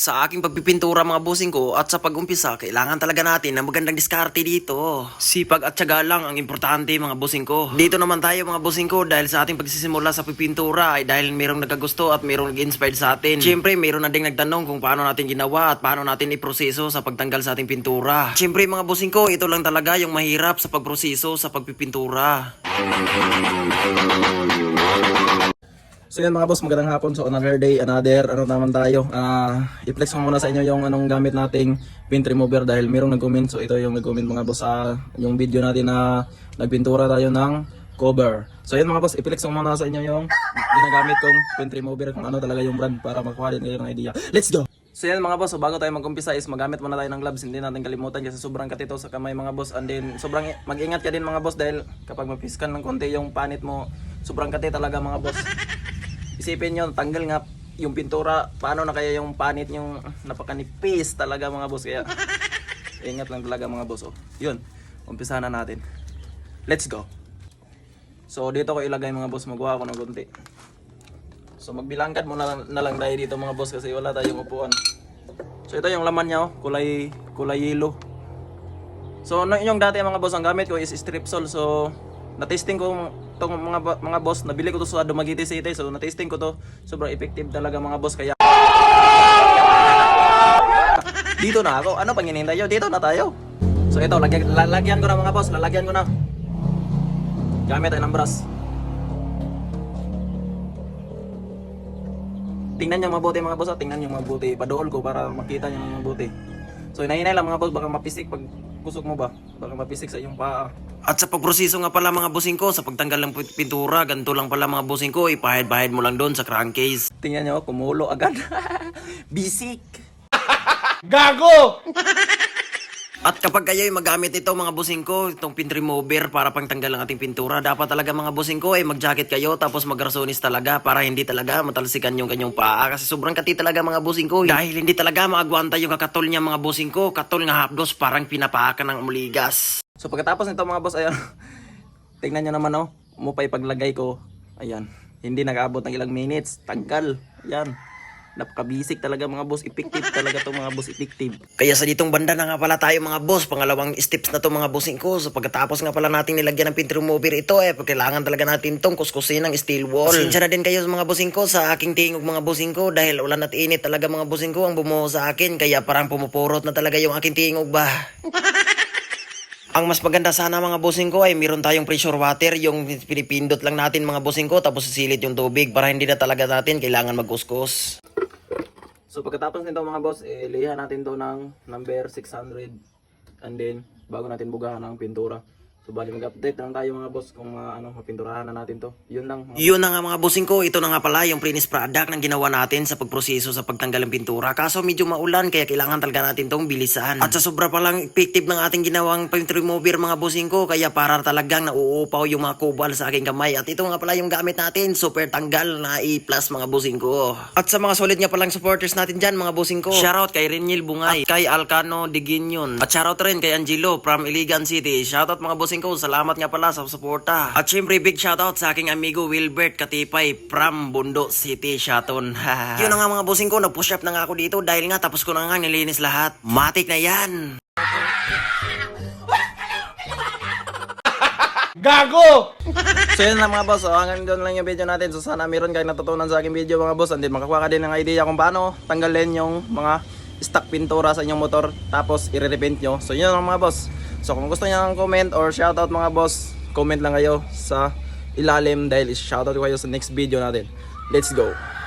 Sa aking pagpipintura mga bossing ko at sa pag-umpisa, kailangan talaga natin ng magandang diskarte dito. Sipag at tiyaga lang ang importante mga bossing ko. Dito naman tayo mga bossing ko dahil sa ating pagsisimula sa pagpipintura ay dahil mayroong nagkagusto at mayroong nag-inspired sa atin. Siyempre, mayroon na ding nagtanong kung paano natin ginawa at paano natin iproseso sa pagtanggal sa ating pintura. Siyempre mga bossing ko, ito lang talaga yung mahirap sa pagproseso sa pagpipintura. So yan mga boss, magandang hapon. So another day, another ano naman tayo. Ah, i-flex ko muna sa inyo yung anong gamit nating paint remover dahil mayroong nag-comment. So ito yung nag-comment mga boss sa yung video natin na nagpintura tayo ng cover. So yan mga boss, i-flex ko muna sa inyo yung ginagamit kong paint remover kung ano talaga yung brand para makuha din kayo ng idea. Let's go! So yan mga boss, so bago tayo mag-umpisa is magamit muna tayo ng gloves. Hindi natin kalimutan kasi sobrang katito sa kamay mga boss. And then sobrang mag-ingat ka din mga boss dahil kapag mapiskan ng konti yung panit mo, sobrang kati talaga mga boss. Isipin nyo, tanggal nga yung pintura, paano na kaya yung panit yung napakanipis talaga mga boss. Kaya ingat lang talaga mga boss. Oh. Yun, umpisa na natin. Let's go. So dito ko ilagay mga boss, magawa ko ng konti. So magbilangkad muna na lang tayo dito mga boss kasi wala tayong upuan. So ito yung laman niya, oh, kulay kulay yellow. So yung dati mga boss, ang gamit ko is strip sol. So na-testing ko tong mga mga boss, nabili ko to sa Dumaguete City. So na-testing ko to, sobrang effective talaga mga boss kaya Dito na ako. Ano pang hinihintay nyo? Dito na tayo. So ito, lagyan, lalagyan ko na mga boss, lalagyan ko na. Gamit tayo ng brush. Tingnan nyo mabuti mga boss, tingnan nyo mabuti. Padool ko para makita nyo mabuti. So inahinay lang mga boss, baka mapisik pag kusog mo ba? Baka mapisik sa iyong paa. At sa pagproseso nga pala mga bossing ko, sa pagtanggal ng pi- pintura, ganito lang pala mga bossing ko, ipahid-bahid mo lang doon sa crankcase. Tingnan nyo, kumulo agad. Bisik. At kapag kayo'y magamit ito mga bossing ko, itong pin remover para pangtanggal ng ating pintura, dapat talaga mga bossing ko ay mag-jacket kayo tapos mag-rasonis talaga para hindi talaga matalsikan yung kanyang paa kasi sobrang kati talaga mga bossing ko. Dahil hindi talaga maagwanta yung kakatol niya mga bossing ko, katol nga hapdos parang pinapakan ng umuligas. So pagkatapos nito mga boss, ayan. Tingnan nyo naman oh, umupay paglagay ko. Ayan, hindi nag-aabot ng ilang minutes. Tanggal. Ayan. Napakabisik talaga mga boss. Effective talaga to mga boss. Effective. Kaya sa ditong banda na nga pala tayo mga boss, pangalawang steps na to mga bossing ko. So pagkatapos nga pala nating nilagyan ng pin remover ito eh, kailangan talaga natin tong kuskusin ng steel wall. Pasensya na din kayo sa mga bossing ko sa aking tingog mga bossing ko dahil ulan at init talaga mga bossing ko ang bumuho sa akin kaya parang pumupurot na talaga yung aking tingog ba. Ang mas maganda sana mga bossing ko ay meron tayong pressure water, yung pinipindot lang natin mga bossing ko tapos sisilid yung tubig para hindi na talaga natin kailangan magkuskus. So pagkatapos nito mga boss, eh, liha natin to ng number 600. And then, bago natin bugahan ang pintura. So bali mag-update lang tayo mga boss kung mga, ano, mapinturahan na natin to. Yun lang. mga Yun na nga mga bossing ko, ito na nga pala yung finished product ng ginawa natin sa pagproseso sa pagtanggal ng pintura. Kaso medyo maulan kaya kailangan talaga natin tong bilisan. At sa sobra palang effective ng ating ginawang paint remover mga bossing ko, kaya para talagang nauupaw yung mga kubal sa aking kamay. At ito nga pala yung gamit natin, super tanggal na E plus mga bossing ko. At sa mga solid nga palang supporters natin dyan mga bossing ko, shoutout kay Renil Bungay, at kay Alcano Diginyon, at shoutout rin kay Angelo from Iligan City. Shoutout mga bossing ko, salamat nga pala sa suporta. At syempre big shoutout sa aking amigo Wilbert Katipay from Bundo City, Shaton. Yun na nga mga bossing ko, nag-push up na nga ako dito dahil nga tapos ko na nga nilinis lahat. Matik na yan! So yun lang mga boss, so hanggang doon lang yung video natin. So sana meron kayong natutunan sa aking video mga boss. And then makakuha ka din ng idea kung paano tanggalin yung mga stock pintura sa inyong motor. Tapos i-repaint nyo. So yun lang mga boss. So kung gusto niyo ng comment or shoutout mga boss, comment lang kayo sa ilalim dahil shoutout ko kayo sa next video natin. Let's go!